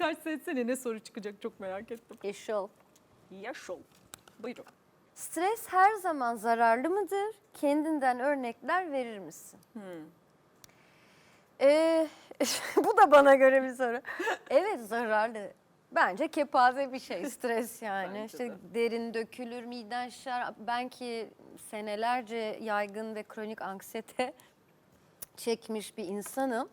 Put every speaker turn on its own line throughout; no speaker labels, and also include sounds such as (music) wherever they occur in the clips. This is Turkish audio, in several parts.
kart seçsene ne soru çıkacak çok merak ettim.
Yeşil.
Yaşol. Buyurun.
Stres her zaman zararlı mıdır? Kendinden örnekler verir misin?
Hmm.
Ee, (laughs) bu da bana göre bir soru. Evet zararlı. Bence kepaze bir şey stres (laughs) yani.
Bence
işte
de.
derin dökülür, miden şişer. Ben ki senelerce yaygın ve kronik anksiyete çekmiş bir insanım.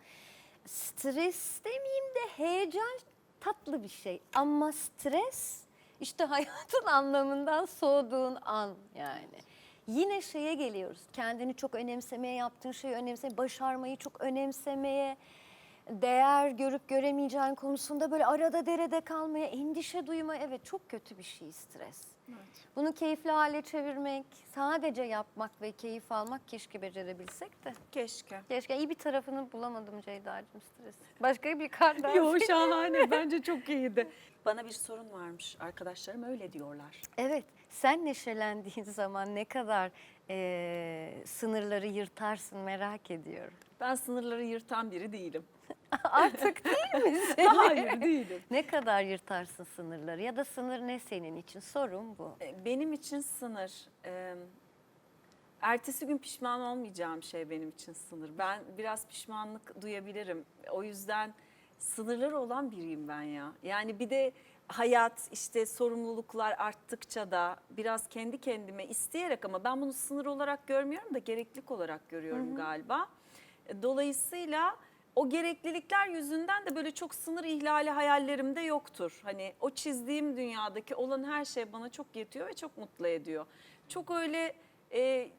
Stres demeyeyim de heyecan tatlı bir şey. Ama stres işte (laughs) hayatın anlamından soğuduğun an yani. Yine şeye geliyoruz. Kendini çok önemsemeye, yaptığın şeyi önemsemeye, başarmayı çok önemsemeye, değer görüp göremeyeceğin konusunda böyle arada derede kalmaya, endişe duymaya. Evet çok kötü bir şey stres. Bunu keyifli hale çevirmek, sadece yapmak ve keyif almak keşke becerebilsek de.
Keşke.
Keşke iyi bir tarafını bulamadım Ceyda'cığım stres. Başka bir kart daha.
Yo şahane (laughs) bence çok iyiydi. Bana bir sorun varmış arkadaşlarım öyle diyorlar.
Evet, sen neşelendiğin zaman ne kadar eee, sınırları yırtarsın merak ediyorum.
Ben sınırları yırtan biri değilim. (laughs)
Artık değil misin?
Hayır değilim.
ne kadar yırtarsın sınırları ya da sınır ne senin için? Sorun bu.
E, Benim için sınır, ertesi gün pişman olmayacağım şey benim için sınır. Ben biraz pişmanlık duyabilirim. O yüzden sınırları olan biriyim ben ya. Yani bir de hayat işte sorumluluklar arttıkça da biraz kendi kendime isteyerek ama ben bunu sınır olarak görmüyorum da gereklilik olarak görüyorum galiba. E, Dolayısıyla o gereklilikler yüzünden de böyle çok sınır ihlali hayallerim de yoktur. Hani o çizdiğim dünyadaki olan her şey bana çok yetiyor ve çok mutlu ediyor. Çok öyle e,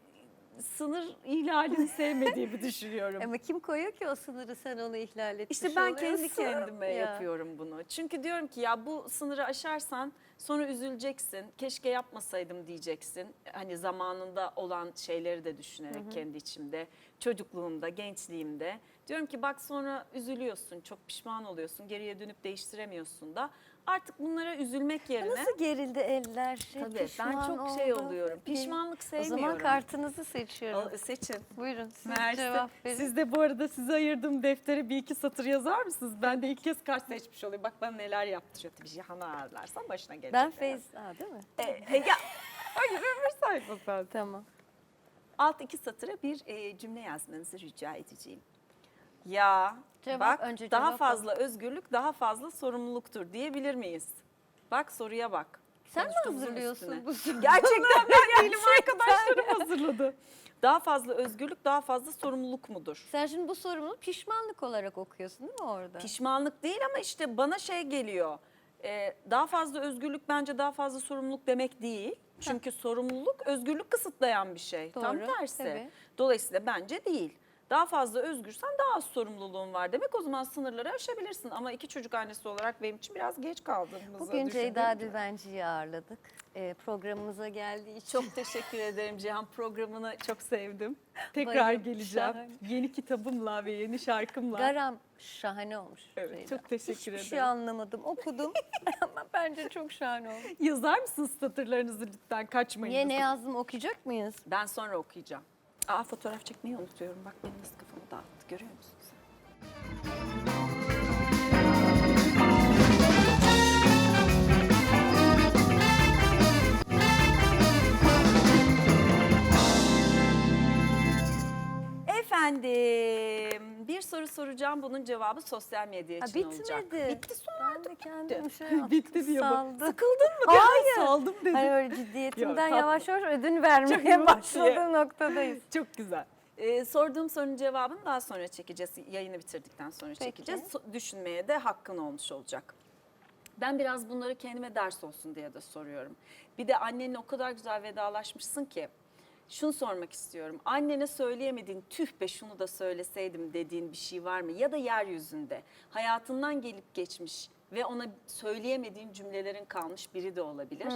sınır ihlalini (laughs) sevmediğimi düşünüyorum.
Ama kim koyuyor ki o sınırı sen onu ihlal etmiş
İşte ben kendi kendime
Ya.
yapıyorum bunu. Çünkü diyorum ki ya bu sınırı aşarsan sonra üzüleceksin. Keşke yapmasaydım diyeceksin. Hani zamanında olan şeyleri de düşünerek kendi içimde, çocukluğumda, gençliğimde. Diyorum ki bak sonra üzülüyorsun, çok pişman oluyorsun, geriye dönüp değiştiremiyorsun da. Artık bunlara üzülmek yerine
Nasıl gerildi eller? Şey,
Tabii, ben çok şey
oldum.
oluyorum. Pişmanlık
O
sevmiyorum.
zaman kartınızı seçiyorum.
Al, seçin.
Buyurun siz
Mersi.
cevap verin.
Siz de bu arada size ayırdığım deftere bir iki satır yazar mısınız? Ben de ilk kez kart seçmiş olayım. Bak bana neler yaptırıyor. Bir Cihan'ı ağırlarsan başına gelecek.
Ben Feyz... Aa, değil mi?
E, e, ya, hayır öbür sayfa sen.
Tamam.
Alt iki satıra bir e, cümle yazmanızı rica edeceğim. Ya
Cevap,
bak
önce
daha
cevap
fazla özgürlük daha fazla sorumluluktur diyebilir miyiz? Bak soruya bak.
Sen mi
Konuştuğumuzun
hazırlıyorsun
üstüne.
bu soruyu?
Gerçekten (laughs) ben değilim arkadaşlarım hazırladı. Daha fazla özgürlük daha fazla sorumluluk mudur?
Sen şimdi bu sorumluluğu pişmanlık olarak okuyorsun değil mi orada?
Pişmanlık değil ama işte bana şey geliyor. e, daha fazla özgürlük bence daha fazla sorumluluk demek değil. Çünkü sorumluluk özgürlük kısıtlayan bir şey. Tam
Doğru,
tersi.
tabii.
Dolayısıyla bence değil. Daha fazla özgürsen daha az sorumluluğun var demek. O zaman sınırları aşabilirsin. Ama iki çocuk annesi olarak benim için biraz geç kaldığımızı
Bugün. Ceyda Düvenci'yi ağırladık. Ee, programımıza geldiği için.
Çok teşekkür ederim Cihan programını çok sevdim. Tekrar
Bayıldım,
geleceğim.
şahane.
Yeni kitabımla ve yeni şarkımla.
Garam şahane olmuş.
Evet,
Ceyda.
çok teşekkür
Hiçbir
ederim.
şey anlamadım. Okudum (laughs) ama bence çok şahane olmuş.
Yazar mısınız satırlarınızı lütfen kaçmayın.
Niye ne yazdım okuyacak mıyız?
Ben sonra okuyacağım. Aa fotoğraf çekmeyi unutuyorum. Bak benim nasıl kafamı dağıttı. Görüyor musun soru soracağım. Bunun cevabı sosyal medya
Ha,
için olacak.
bitmedi.
Bitti sonra
Ben
artık
de
bitti.
kendim şey (laughs) yaptım,
bitti diyor bu.
saldım.
Sıkıldın mı?
Hayır.
saldım dedim.
Hani öyle (laughs) ciddiyetimden yavaş yavaş ödün vermeye başladığı (laughs) noktadayız.
Çok güzel. Ee, sorduğum sorunun cevabını daha sonra çekeceğiz. Yayını bitirdikten sonra
Peki.
çekeceğiz. So- düşünmeye de hakkın olmuş olacak. Ben biraz bunları kendime ders olsun diye de soruyorum. Bir de annenle o kadar güzel vedalaşmışsın ki şunu sormak istiyorum. Annene söyleyemediğin tüh be şunu da söyleseydim dediğin bir şey var mı? Ya da yeryüzünde hayatından gelip geçmiş ve ona söyleyemediğin cümlelerin kalmış biri de olabilir.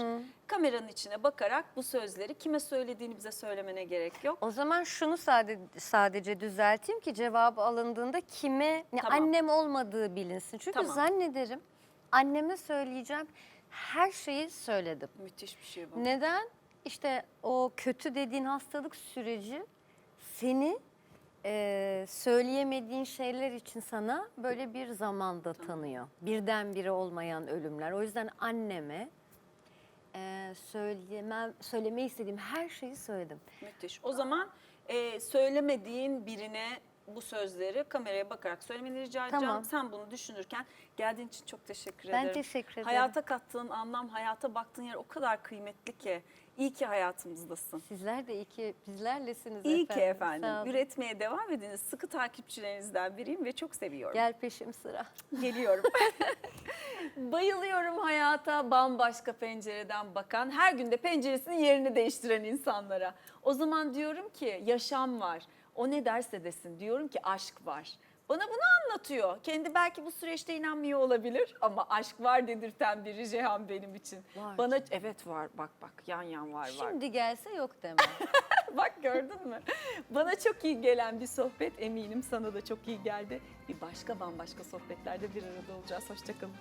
Kameranın içine bakarak bu sözleri kime söylediğini bize söylemene gerek yok.
O zaman şunu sade, sadece düzelteyim ki cevabı alındığında kime, ne
Tamam.
annem olmadığı bilinsin. Çünkü
Tamam.
zannederim anneme söyleyeceğim her şeyi söyledim.
Müthiş bir şey bu.
Neden? İşte o kötü dediğin hastalık süreci seni e, söyleyemediğin şeyler için sana böyle bir zamanda tanıyor. Birdenbire olmayan ölümler. O yüzden anneme e, söyleyemem, söylemeyi istediğim her şeyi söyledim.
Müthiş. O zaman e, söylemediğin birine bu sözleri kameraya bakarak söylemeni rica edeceğim.
Tamam.
Sen bunu düşünürken geldiğin için çok teşekkür
Ben
ederim.
teşekkür ederim.
Hayata kattığın anlam, hayata baktığın yer o kadar kıymetli ki. İyi ki hayatımızdasın.
Sizler de iyi ki bizlerlesiniz
İyi
efendim.
ki efendim.
Sağ olun.
Üretmeye devam ediniz. Sıkı takipçilerinizden biriyim ve çok seviyorum.
Gel peşim sıra.
Geliyorum. (laughs) (laughs) Bayılıyorum hayata bambaşka pencereden bakan, her günde penceresinin yerini değiştiren insanlara. O zaman diyorum ki yaşam var. O ne derse desin diyorum ki aşk var. Bana bunu anlatıyor. Kendi belki bu süreçte inanmıyor olabilir ama aşk var dedirten biri Cihan benim için.
Var.
Bana evet var bak bak yan yan var var.
Şimdi gelse yok deme. (laughs)
Bak gördün mü? Bana çok iyi gelen bir sohbet eminim sana da çok iyi geldi. Bir başka bambaşka sohbetlerde bir arada olacağız. Hoşçakalın.